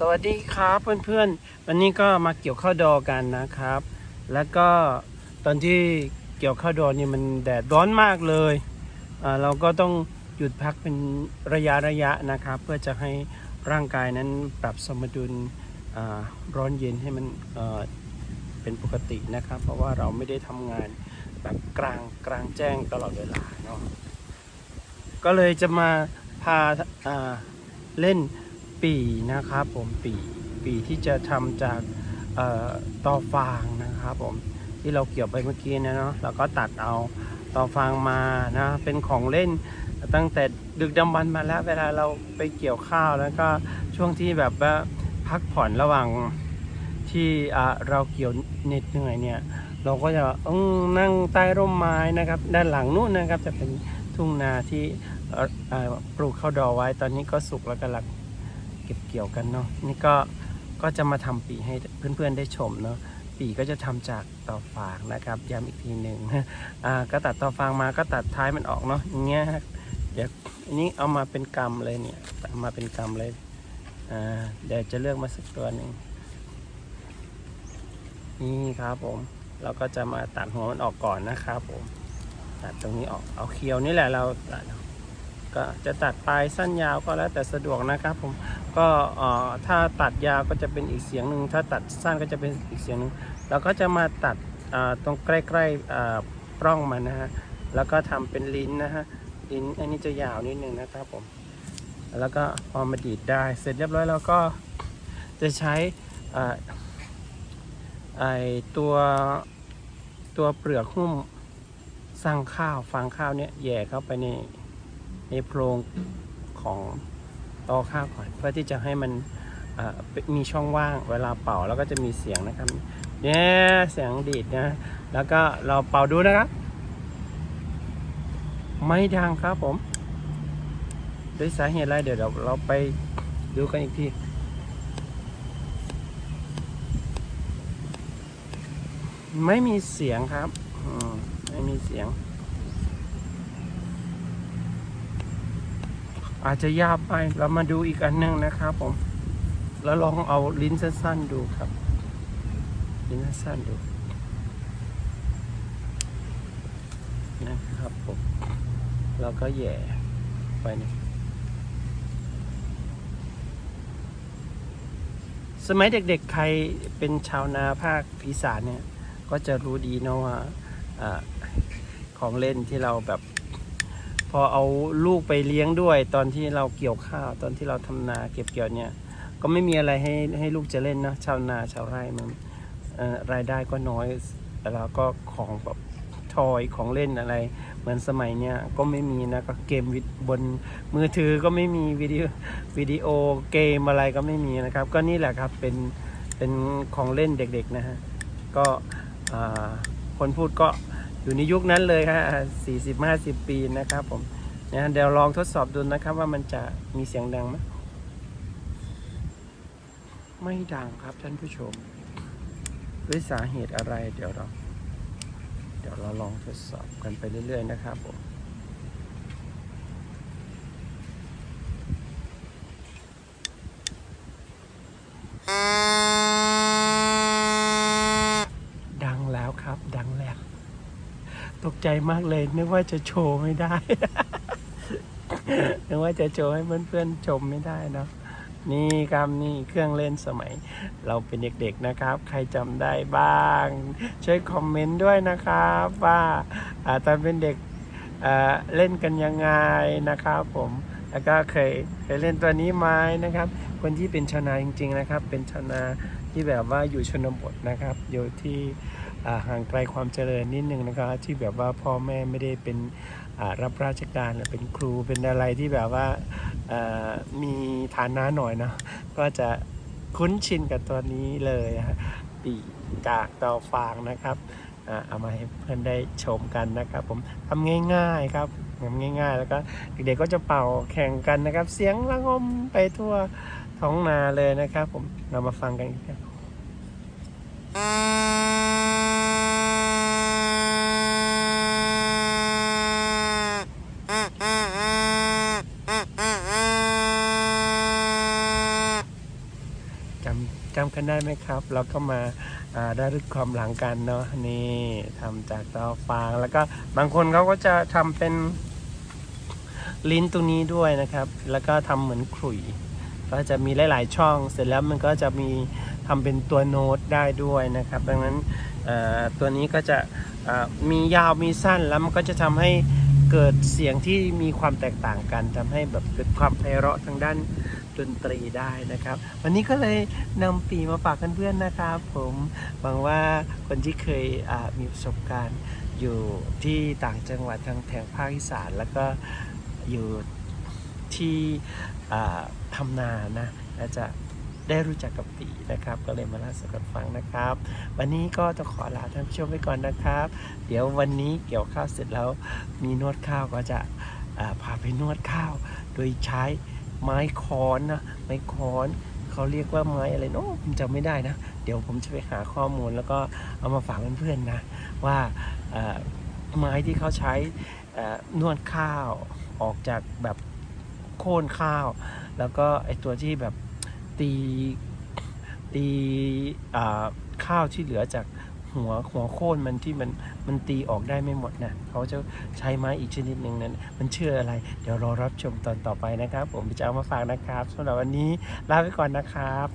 สวัสดีครับเพื่อนๆ วันนี้ก็มาเกี่ยวข้าวดอกันนะครับ แล้วก็ตอนที่เกี่ยวข้าวดอนี่มันแดดร้อนมากเลยเราก็ต้องหยุดพักเป็นระยะระยะนะครับ เพื่อจะให้ร่างกายนั้นปรับสมดุลร้อนเย็นให้มันเป็นปกตินะครับ เพราะว่าเราไม่ได้ทำงานแบบกลางกลางแจ้งตลอดเวลาเนาะก็เลยจะมาพาาเล่น ปีนะครับผมปีปีที่จะทำจากตอฟางนะครับผมที่เราเกี่ยวไปเมื่อกี้นะเนาะเราก็ตัดเอาตอฟางมานะเป็นของเล่นตั้งแต่ดึกดำบรรพ์มาแล้ว เวลาเราไปเกี่ยวข้าวแล้วก็ช่วงที่แบบว่าพักผ่อนระหว่างที่เราเกี่ยวเหน็ดเหนื่อยเนี่ยเราก็จะนั่งใต้ร่มไม้นะครับ ด้านหลังนู้นนะครับจะเป็นทุ่งนาที่ปลูกข้าวดอไว้ตอนนี้ก็สุกแล้วกำลัง เก็บเกี่ยวกันเนาะนี่ก็ก็จะมาทำปีให้เพื่อนๆได้ชมเนาะปีก็จะทำจากต่อฟางนะครับย้ำอีกทีหนึ่งอ่าก็ตัดต่อฟางมาก็ตัดท้ายมันออกเนาะอย่างเงี้ยเดี๋ยวอันนี้เอามาเป็นกำเลยเนี่ยเอามาเป็นกำเลยอ่าเดี๋ยวจะเลือกมาสักตัวหนึ่งนี่ครับผมเราก็จะมาตัดหัวมันออกก่อนนะครับผมตัดตรงนี้ออกเอาเคียวนี่แหละเราตัด ก็จะตัดปลายสั้นยาวก็แล้วแต่สะดวกนะครับผมก็ถ้าตัดยาวก็จะเป็นอีกเสียงหนึ่งถ้าตัดสั้นก็จะเป็นอีกเสียงหนึ่งเราก็จะมาตัดตรงใกล้ๆอ่าปล้องมันนะฮะแล้วก็ทำเป็นลิ้นนะฮะลิ้นอันนี้จะยาวนิดนึงนะครับผมแล้วก็พอมาดีดได้เสร็จเรียบร้อยเราก็จะใช้ไอตัวตัวเปลือกหุ้มสั่งข้าวฟางข้าวเนี่ยแย่เข้าไปใน ในโพรงของตอข้าวก่อนเพื่อที่จะให้มันมีช่องว่างเวลาเป่าแล้วก็จะมีเสียงนะครับเนี่ยเสียงดีดนะแล้วก็เราเป่าดูนะครับ ไม่ดังครับผมด้วยสาเหตุอะไรเดี๋ยวเราเราไปดูกันอีกทีไม่มีเสียงครับไม่มีเสียง อาจจะยากไปเรามาดูอีกอันหนึงนะครับผม แล้วลองเอาลิ้นสั้นๆดูครับ ลิ้นสั้นๆดูนะครับผมเราก็แย่ไปนี่สมัยเด็กๆ ใครเป็นชาวนาภาคอีสานเนี่ย ก็จะรู้ดีเนาะว่าอของเล่นที่เราแบบ อเอาลูกไปเลี้ยงด้วย ตอนที่เราเกี่ยวข้าวตอนที่เราทำนาเก็บเกี่ยวเนี่ย ก็ไม่มีอะไรให้ให้ลูกจะเล่นนะชาวนาชาวไร่มันเอ่อรายได้ก็น้อยแล้วก็ของแบบทอยของเล่นอะไร เหมือนสมัยเนี้ยก็ไม่มีนะก็เกมวิดบนมือถือก็ไม่มีวิดีโอวิดีโอเกมอะไรก็ไม่มีนะครับ ก็นี่แหละครับเป็นเป็นของเล่นเด็กๆนะฮะก็คนพูดก็ อยู่ในยุคนั้นเลยครับสี่สิบห้าสิบปีนะครับผมนะเดี๋ยวลองทดสอบดูนะครับว่ามันจะมีเสียงดังไหมไม่ดังครับท่านผู้ชม ด้วยสาเหตุอะไร เดี๋ยวเรา เดี๋ยวเราลองทดสอบกันไปเรื่อย ๆ นะครับผมดังแล้วครับ ดังแล้ว ตกใจมากเลยนึกว่าจะโชว์ไม่ได้ นึกว่าจะโชว์ให้เพื่อนๆชมไม่ได้เนอะนี่ครับนี่เครื่องเล่นสมัย เราเป็นเด็กๆนะครับ ใครจำได้บ้าง ช่วยคอมเมนต์ด้วยนะครับ ว่าอตอนเป็นเด็กเล่นกันยังไงนะครับผมแล้วก็เคยเคยเล่นตัวนี้ไหมนะครับ คนที่เป็นชาวนาจริง ๆนะครับ เป็นชาวนาที่แบบว่าอยู่ชนบทนะครับ อยู่ที่ห่างไกลความเจริญนิดนึงนะครับ ที่แบบว่าพ่อแม่ไม่ได้เป็นรับราชการหรือเป็นครูเป็นอะไรที่แบบว่ามีฐานะหน่อยเนาะก็จะคุ้นชินกับตัวนี้เลยปีกากต่อฟางนะครับเอามาให้เพื่อนได้ชมกันนะครับ ผมทำง่ายๆครับทำง่ายๆ แล้วก็เด็กๆก็จะเป่าแข่งกันนะครับ เสียงระงมไปทั่ว ท้องนาเลยนะครับ ผมเรามาฟังกันอีกครับนำจำกันได้ไหมครับ เราก็มาอ่าได้รึกความหลังกันเนาะนี่ทำจากตาฟางแล้วก็บางคนเขาก็จะทำเป็นลิ้นตรงนี้ด้วยนะครับ แล้วก็ทำเหมือนขลุ่ย ก็จะมีหลาย ๆ ช่อง เสร็จแล้วมันก็จะมีทำเป็นตัวโน้ตได้ด้วยนะครับ ดังนั้นตัวนี้ก็จะมียาวมีสั้นแล้วมันก็จะทำให้เกิดเสียงที่มีความแตกต่างกันทำให้แบบเกิดความไพเราะทางด้านดนตรีได้นะครับ วันนี้ก็เลยนำปีมาฝากเพื่อนๆนะครับ ผมหวังว่าคนที่เคยมีประสบการณ์อยู่ที่ต่างจังหวัดทางแถบภาคอีสานแล้วก็อยู่ ที่ทำนานะและจะได้รู้จักกับปีนะครับ ก็เลยมาเล่าสู่กันฟังนะครับ วันนี้ก็ต้องขอลาท่านผู้ชมไปก่อนนะครับ เดี๋ยววันนี้เกี่ยวข้าวเสร็จแล้วมีนวดข้าวก็จะพาไปนวดข้าว โดยใช้ไม้ค้อนนะไม้ค้อนเขาเรียกว่าไม้อะไรเนาะผมจำไม่ได้นะ เดี๋ยวผมจะไปหาข้อมูลแล้วก็เอามาฝากเพื่อนๆนะ ว่าไม้ที่เขาใช้นวดข้าวออกจากแบบ โค่นข้าว แล้วก็ไอตัวที่แบบตีตีข้าวที่เหลือจากหัวหัวโค่นมันที่มันมันตีออกได้ไม่หมดนะเขาจะใช้ไม้อีกชนิดหนึ่งนั้น มันเชื่ออะไร เดี๋ยวรอรับชมตอนต่อไปนะครับ ผมจะเอามาฝากนะครับสำหรับวันนี้ลาไปก่อนนะครับ